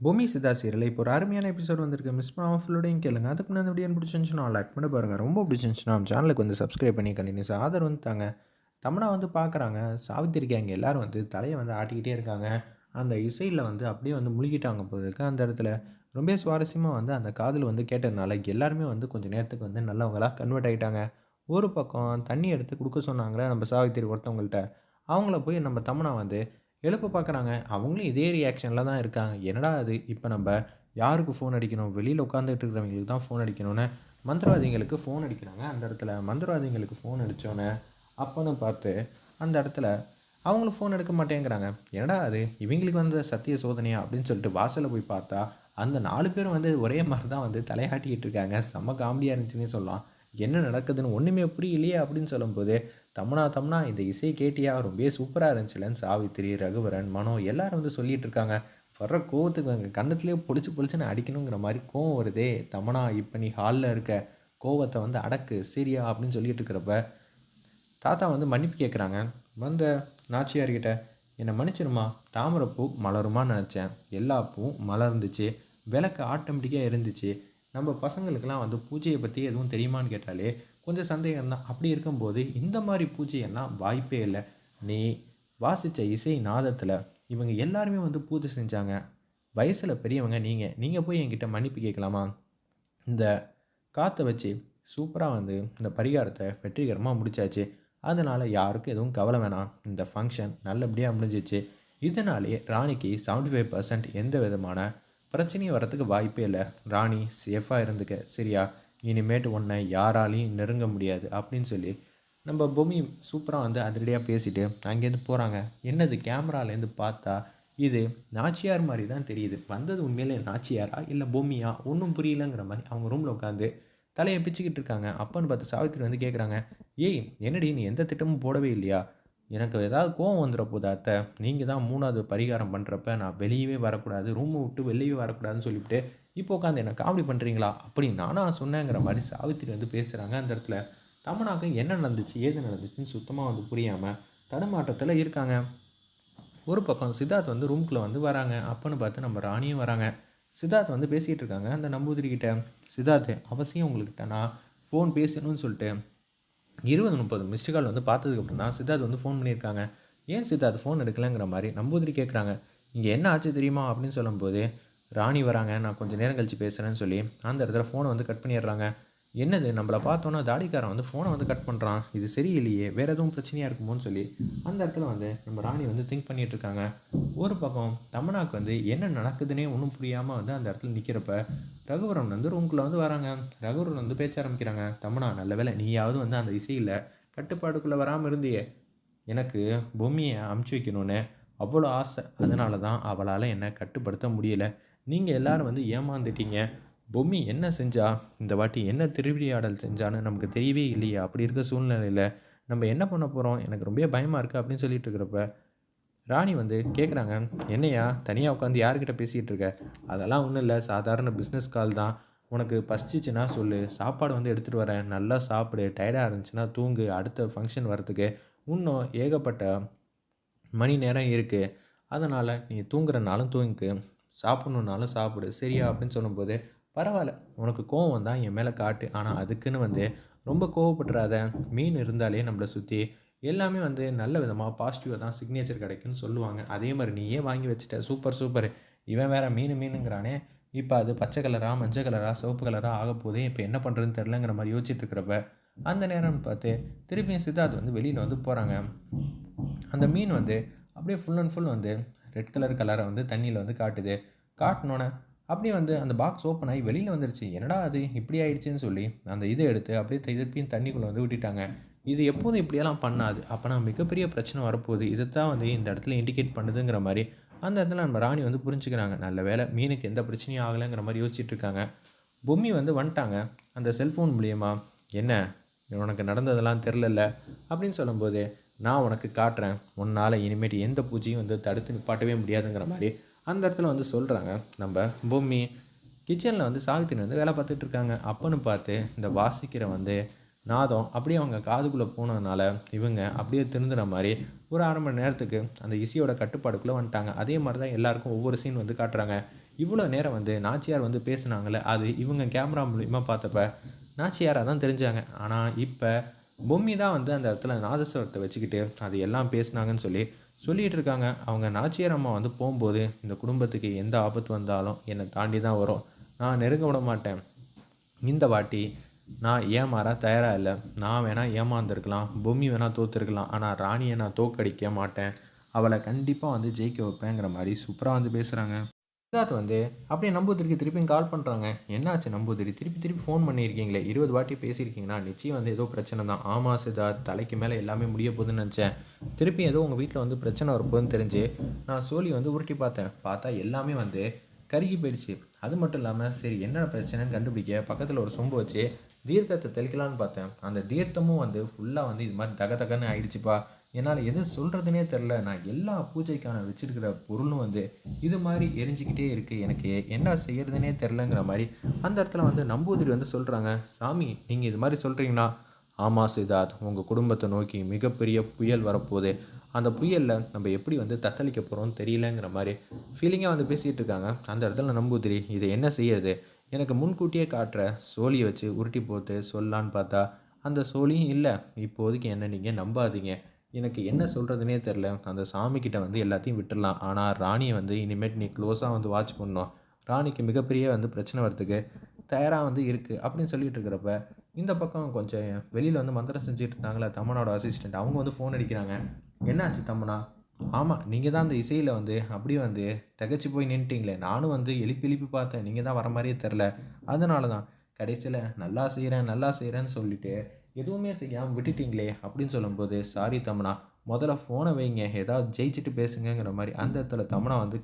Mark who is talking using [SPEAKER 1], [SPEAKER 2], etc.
[SPEAKER 1] பூமி சிதா சீரியல். இப்போ ஒரு அருமையான எபிசோட் வந்திருக்கு. மிஸ் பண்ணாமல் ஃபுல்லோடையும் கேளுங்க. அதுக்கு முன்னாடி வீடியோ பிடிச்சிருந்துச்சுன்னா லைக் பண்ணி பாருங்கள் ரொம்ப பிடிச்சிருந்துச்சுன்னா சேனலுக்கு வந்து சப்ஸ்கிரைப் பண்ணி கண்டினியூஸ் ஆதரவு வந்து தாங்க. தமனா வந்து பார்க்குறாங்க சாவித்திரிக்கு அங்கே எல்லாரும் வந்து தலையை வந்து ஆட்டிக்கிட்டே இருக்காங்க. அந்த இசையில் வந்து அப்படியே வந்து முழுகிட்டாங்க போதுக்கு அந்த இடத்துல ரொம்ப சுவாரஸ்யமாக வந்து அந்த காதில் வந்து கேட்டதுனால எல்லாருமே வந்து கொஞ்சம் நேரத்துக்கு வந்து நல்லவங்களாக கன்வெர்ட் ஆகிட்டாங்க ஒரு பக்கம் தண்ணி எடுத்து கொடுக்க சொன்னாங்களே நம்ம சாவித்திரி ஒருத்தவங்கள்ட்ட. அவங்கள போய் நம்ம தமனா வந்து எழுப்ப பார்க்குறாங்க அவங்களும் இதே ரியாக்ஷனில் தான் இருக்காங்க. என்னடா அது இப்போ நம்ம யாருக்கு ஃபோன் அடிக்கணும்? வெளியில் உட்காந்துட்டு இருக்கிறவங்களுக்கு தான் ஃபோன் அடிக்கணும்னு மந்திரவாதிகளுக்கு ஃபோன் அடிக்கிறாங்க. அந்த இடத்துல மந்திரவாதிகளுக்கு ஃபோன் அடித்தோன்னே அப்போன்னு பார்த்து அந்த இடத்துல அவங்களும் ஃபோன் எடுக்க மாட்டேங்கிறாங்க. என்னடா அது? இவங்களுக்கு வந்த சத்திய சோதனையா? அப்படின்னு சொல்லிட்டு வாசலில் போய் பார்த்தா அந்த நாலு பேரும் வந்து ஒரே மாதிரி தான் வந்து தலையாட்டிக்கிட்டு இருக்காங்க. செம்ம காமெடியாக இருந்துச்சுன்னே சொல்லலாம். என்ன நடக்குதுன்னு ஒன்றுமே புரியலையே அப்படின்னு சொல்லும்போது தம்னா தம்னா இந்த இசை கேட்டியா? ரொம்ப சூப்பராக இருந்துச்சுலன்னு சாவித்திரி ரகுவரன் மனோ எல்லாரும் வந்து சொல்லிட்டு இருக்காங்க. வர்ற கோவத்துக்கு எங்கள் கண்ணத்துலேயே பொழிச்சு பொழிச்சுன்னு அடிக்கணுங்கிற மாதிரி கோவம் வருதே. தமனா இப்போ நீ ஹாலில் இருக்க. கோவத்தை வந்து அடக்கு சரியா? அப்படின்னு சொல்லிட்டு இருக்கிறப்ப தாத்தா வந்து மன்னிப்பு கேட்குறாங்க வந்த நாச்சியார்கிட்ட என்னை மன்னிச்சிருமா தாமரைப்பூ மலருமான்னு நினச்சேன். எல்லா பூவும் மலர்ந்துச்சு. விளக்கு ஆட்டோமேட்டிக்காக இருந்துச்சு நம்ம பசங்களுக்கெல்லாம் வந்து பூஜையை பற்றி எதுவும் தெரியுமான்னு கேட்டாலே கொஞ்சம் சந்தேகம் தான் அப்படி இருக்கும்போது இந்த மாதிரி பூஜையெல்லாம் வாய்ப்பே இல்லை. நீ வாசித்த இசை நாதத்தில் இவங்க எல்லாருமே வந்து பூஜை செஞ்சாங்க. வயசில் பெரியவங்க நீங்கள் நீங்கள் போய் என்கிட்ட மன்னிப்பு கேட்கலாமா? இந்த காற்றை வச்சு சூப்பராக வந்து இந்த பரிகாரத்தை வெற்றிகரமாக முடிச்சாச்சு. அதனால் யாருக்கும் எதுவும் கவலை வேணாம். இந்த ஃபங்க்ஷன் நல்லபடியாக முடிஞ்சிச்சு. இதனாலே ராணிக்கு செவன்டி ஃபைவ் பர்சன்ட் எந்த விதமான பிரச்சனையும் வரத்துக்கு வாய்ப்பே இல்லை. ராணி சேஃபாக இருந்துக்க. சரியா? இனிமேட்டு உன்னை யாராலையும் நெருங்க முடியாது அப்படின்னு சொல்லி நம்ம பொம்மி சூப்பராக வந்து அதிரடியாக பேசிட்டு அங்கேருந்து போகிறாங்க என்னது கேமராலேருந்து பார்த்தா இது நாச்சியார் மாதிரி தான் தெரியுது. வந்தது உண்மையிலே நாச்சியாரா இல்லை பொம்மியா ஒன்றும் புரியலங்கிற மாதிரி அவங்க ரூமில் உட்காந்து தலையை பிச்சுக்கிட்டு இருக்காங்க. அப்பன்னு பார்த்து சாவித்திரி வந்து கேட்குறாங்க ஏய் என்னடி நீ எந்த திட்டமும் போடவே இல்லையா? எனக்கு ஏதாவது கோவம் வந்துட போதா அத்தை நீங்கள் தான் மூணாவது பரிகாரம் பண்ணுறப்ப நான் வெளியவே வரக்கூடாது ரூமை விட்டு வெளியே வரக்கூடாதுன்னு சொல்லிவிட்டு இப்போ உட்காந்து என்ன காமெடி பண்ணுறீங்களா அப்படி நானா சொன்னேங்கிற மாதிரி சாவித்திரி வந்து பேசுகிறாங்க அந்த இடத்துல தமனாக்கு என்ன நடந்துச்சு ஏது நடந்துச்சுன்னு சுத்தமாக வந்து புரியாமல் தடுமாற்றத்தில் இருக்காங்க. ஒரு பக்கம் சித்தார்த் வந்து ரூம்குள்ளே வந்து வராங்க. அப்பன்னு பார்த்து நம்ம ராணியும் வராங்க. சித்தார்த் வந்து பேசிகிட்டு இருக்காங்க. அந்த நம்பூதிரிக்கிட்ட சித்தார்த்து சித்தார்த் அவசியம் உங்கள்கிட்ட நான் ஃபோன் பேசணும்னு சொல்லிட்டு இருபது முப்பது மிஸ்டு கால் வந்து பார்த்ததுக்கப்புறம் தான் சித்தார்த் வந்து ஃபோன் பண்ணியிருக்காங்க. ஏன் சித்தார்த் ஃபோன் எடுக்கலைங்கிற மாதிரி நம்பூதிரி கேட்குறாங்க. இங்கே என்ன ஆச்சு தெரியுமா அப்படின்னு சொல்லும்போது ராணி வராங்க நான் கொஞ்சம் நேரம் கழித்து பேசுகிறேன்னு சொல்லி அந்த இடத்துல ஃபோனை வந்து கட் பண்ணிடுறாங்க. என்னது நம்மளை பார்த்தோன்னா தாடிக்காரன் வந்து ஃபோனை வந்து கட் பண்ணுறான் இது சரியில்லையே வேறு எதுவும் பிரச்சனையாக இருக்குமோன்னு சொல்லி அந்த இடத்துல வந்து நம்ம ராணி வந்து திங்க் பண்ணிகிட்டு இருக்காங்க. ஒரு பக்கம் தமனாக்கு வந்து என்ன நடக்குதுன்னே ஒன்றும் புரியாமல் வந்து அந்த இடத்துல நிற்கிறப்ப ரகுவரன் வந்து ரூம்குள்ளே வந்து வராங்க. ரகுவரன் வந்து பேச்ச ஆரம்பிக்கிறாங்க. தமனா நல்ல வேலை நீயாவது வந்து அந்த இசையில் கட்டுப்பாடுக்குள்ளே வராமல் இருந்தியே. எனக்கு பொம்மியை அமுச்சு வைக்கணும்னு அவ்வளோ ஆசை. அதனால தான் அவளால் என்னை கட்டுப்படுத்த முடியலை. நீங்கள் எல்லாரும் வந்து ஏமாந்துட்டீங்க. பொம்மி என்ன செஞ்சா? இந்த வாட்டி என்ன திருவிளையாடல் செஞ்சான்னு நமக்கு தெரியவே இல்லையா. அப்படி இருக்க சூழ்நிலையில் நம்ம என்ன பண்ண போகிறோம் எனக்கு ரொம்ப பயமாக இருக்குது அப்படின்னு சொல்லிட்டு இருக்கிறப்ப ராணி வந்து கேட்குறாங்க என்னையா தனியாக உட்காந்து யார்கிட்ட பேசிகிட்டு இருக்க? அதெல்லாம் ஒன்றும் இல்லை சாதாரண பிஸ்னஸ் கால் தான். உனக்கு பசிச்சிச்சுன்னா சொல்லு. சாப்பாடு வந்து எடுத்துகிட்டு வரேன். நல்லா சாப்பிடு. டயர்டாக இருந்துச்சுன்னா தூங்கு. அடுத்த ஃபங்க்ஷன் வரத்துக்கு இன்னும் ஏகப்பட்ட மணி நேரம் இருக்குது அதனால் நீ தூங்குறனாலும் தூங்கிக்கு சாப்பிட்ணுன்னாலும் சாப்பிடு. சரியா? அப்படின்னு சொல்லும்போது பரவாயில்ல. உனக்கு கோவம் வந்தால் என் மேலே காட்டு. ஆனால் அதுக்குன்னு வந்து ரொம்ப கோவப்படுறாத மீன் இருந்தாலே நம்மளை சுற்றி எல்லாமே வந்து நல்ல விதமாக பாசிட்டிவாக தான் சிக்னேச்சர் கிடைக்குன்னு சொல்லுவாங்க. அதே மாதிரி நீயே வாங்கி வச்சுட்ட சூப்பர் சூப்பர் இவன் வேற மீன் மீனுங்கிறானே. இப்போ அது பச்சை கலராக மஞ்சள் கலராக சிவப்பு கலராக ஆக போதே இப்போ என்ன பண்ணுறதுன்னு தெரிலங்கிற மாதிரி யோசிச்சுட்டு இருக்கிறப்ப அந்த நேரம்னு பார்த்து திருப்பியும் சித்தார்த் வந்து வெளியில் வந்து போகிறாங்க அந்த மீன் வந்து அப்படியே ஃபுல் அண்ட் ஃபுல் வந்து ரெட் கலர் கலரை வந்து தண்ணியில் வந்து காட்டுது. காட்டினோன்னே அப்படியே வந்து அந்த பாக்ஸ் ஓப்பன் ஆகி வெளியில் வந்துருச்சு. என்னடா அது? இப்படி ஆயிடுச்சுன்னு சொல்லி அந்த இதை எடுத்து அப்படியே திருப்பியும் தண்ணிக்குள்ளே வந்து விட்டுட்டாங்க. இது எப்போதும் இப்படியெல்லாம் பண்ணாது. அப்போனா மிகப்பெரிய பிரச்சனை வரப்போகுது. இதை தான் வந்து இந்த இடத்துல இண்டிகேட் பண்ணுதுங்கிற மாதிரி அந்த இடத்துல நம்ம ராணி வந்து புரிஞ்சுக்கிறாங்க. நல்ல வேலை மீனுக்கு எந்த பிரச்சனையும் ஆகலைங்கிற மாதிரி யோசிச்சுட்டு இருக்காங்க. பொம்மி வந்து வந்துட்டாங்க. அந்த செல்ஃபோன் மூலியமா என்ன? உனக்கு நடந்ததெல்லாம் தெரிலல்ல அப்படின்னு சொல்லும்போது நான் உனக்கு காட்டுறேன். உன்னால் இனிமேட்டு எந்த பூஜையும் வந்து தடுத்து நிப்பாட்டவே முடியாதுங்கிற மாதிரி அந்த இடத்துல வந்து சொல்கிறாங்க நம்ம பூமி கிச்சனில் வந்து சாவித்திரி வந்து வேலை பார்த்துட்டு இருக்காங்க. அப்பன்னு பார்த்து இந்த வாசிக்கிற வந்து நாதம் அப்படியே அவங்க காதுக்குள்ளே போனதுனால இவங்க அப்படியே திருந்துற மாதிரி ஒரு அரை மணி நேரத்துக்கு அந்த இசையோட கட்டுப்பாடுக்குள்ளே வந்துட்டாங்க. அதே மாதிரி தான் எல்லாருக்கும் ஒவ்வொரு சீன் வந்து காட்டுறாங்க. இவ்வளோ நேரம் வந்து நாச்சியார் வந்து பேசுனாங்களே அது இவங்க கேமரா மூலிமா பார்த்தப்ப நாச்சியாராக தான் தெரிஞ்சாங்க. ஆனால் இப்போ பொம்மி தான் வந்து அந்த இடத்துல நாதஸ்வரத்தை வச்சுக்கிட்டு அது எல்லாம் பேசுனாங்கன்னு சொல்லி சொல்லிகிட்டு இருக்காங்க அவங்க நாச்சியார் அம்மா வந்து போகும்போது இந்த குடும்பத்துக்கு எந்த ஆபத்து வந்தாலும் என்னை தாண்டி தான் வரும். நான் நெருங்க விட மாட்டேன். இந்த வாட்டி நான் ஏமாற தயாராக இல்லை. நான் வேணால் ஏமாந்துருக்கலாம். பொம்மி வேணால் தோற்றுருக்கலாம் ஆனால் ராணியை நான் தோக்கடிக்க மாட்டேன். அவளை கண்டிப்பாக வந்து ஜெயிக்க வைப்பேங்கிற மாதிரி சூப்பராக வந்து பேசுகிறாங்க சித்தார்த் வந்து அப்படியே நம்பூதிரிக்கு திருப்பியும் கால் பண்ணுறாங்க என்னாச்சு நம்பூதிரி? திருப்பி திருப்பி ஃபோன் பண்ணியிருக்கீங்களே. இருபது வாட்டி பேசியிருக்கீங்கன்னா நிச்சயம் வந்து ஏதோ பிரச்சனை தான். ஆமாம் சித்தார்த் தலைக்கு மேலே எல்லாமே முடிய போகுதுன்னு நினச்சேன். திருப்பி ஏதோ உங்கள் வீட்டில் வந்து பிரச்சனை வரப்போகுதுன்னு தெரிஞ்சு நான் சோழி வந்து உருட்டி பார்த்தேன். பார்த்தா எல்லாமே வந்து கருகி போயிடுச்சு. அது மட்டும் இல்லாமல் சரி என்ன பிரச்சனைன்னு கண்டுபிடிக்க பக்கத்தில் ஒரு சொம்பு வச்சு தீர்த்தத்தை தெளிக்கலான்னு பார்த்தேன். அந்த தீர்த்தமும் வந்து ஃபுல்லாக வந்து இது மாதிரி தக தகன்னு ஆயிடுச்சுப்பா. என்னால் எது சொல்கிறதுனே தெரில நான் எல்லா பூஜைக்கான வச்சுருக்கிற பொருளும் வந்து இது மாதிரி எரிஞ்சிக்கிட்டே இருக்குது எனக்கு என்ன செய்யறதுனே தெரிலங்கிற மாதிரி அந்த இடத்துல வந்து நம்பூதிரி வந்து சொல்கிறாங்க சாமி நீங்கள் இது மாதிரி சொல்கிறீங்கன்னா ஆமாம் சிதாத் உங்கள் குடும்பத்தை நோக்கி மிகப்பெரிய புயல் வரப்போகுது. அந்த புயலில் நம்ம எப்படி வந்து தத்தளிக்க போகிறோம் தெரியலங்கிற மாதிரி ஃபீலிங்காக வந்து பேசிகிட்டு இருக்காங்க. அந்த இடத்துல நம்பூதிரி இதை என்ன செய்யறது? எனக்கு முன்கூட்டியே காட்டுற சோழியை வச்சு உருட்டி போட்டு சொல்லான்னு பார்த்தா அந்த சோழியும் இல்லை. இப்போதைக்கு என்ன நீங்கள் நம்பாதீங்க. எனக்கு என்ன சொல்கிறதுனே தெரில அந்த சாமிக்கிட்ட வந்து எல்லாத்தையும் விட்டுடலாம். ஆனால் ராணியை வந்து இனிமேட் நீ க்ளோஸாக வந்து வாட்ச் பண்ணணும். ராணிக்கு மிகப்பெரிய வந்து பிரச்சனை வரத்துக்கு தயாராக வந்து இருக்குது அப்படின்னு சொல்லிட்டு இருக்கிறப்ப இந்த பக்கம் கொஞ்சம் வெளியில் வந்து மந்திரம் செஞ்சுட்டு இருந்தாங்களே தம்மனோட அசிஸ்டண்ட் அவங்க வந்து ஃபோன் அடிக்கிறாங்க. என்னாச்சு தம்மனா ஆமாம் நீங்கள் தான் அந்த இசையில் வந்து அப்படியே வந்து திகச்சு போய் நின்றுட்டீங்களே நானும் வந்து எழுப்பி எழுப்பி பார்த்தேன். நீங்கள் தான் வர மாதிரியே தெரில அதனால தான் கடைசியில் நல்லா செய்கிறேன் நல்லா செய்கிறேன்னு சொல்லிவிட்டு எதுவுமே செய்யாமல் விட்டுட்டீங்களே அப்படின்னு சொல்லும்போது சாரி தமனா முதல்ல ஃபோனை வைங்க. ஏதாவது ஜெயிச்சுட்டு பேசுங்கங்கிற மாதிரி அந்த இடத்துல தமனா வந்து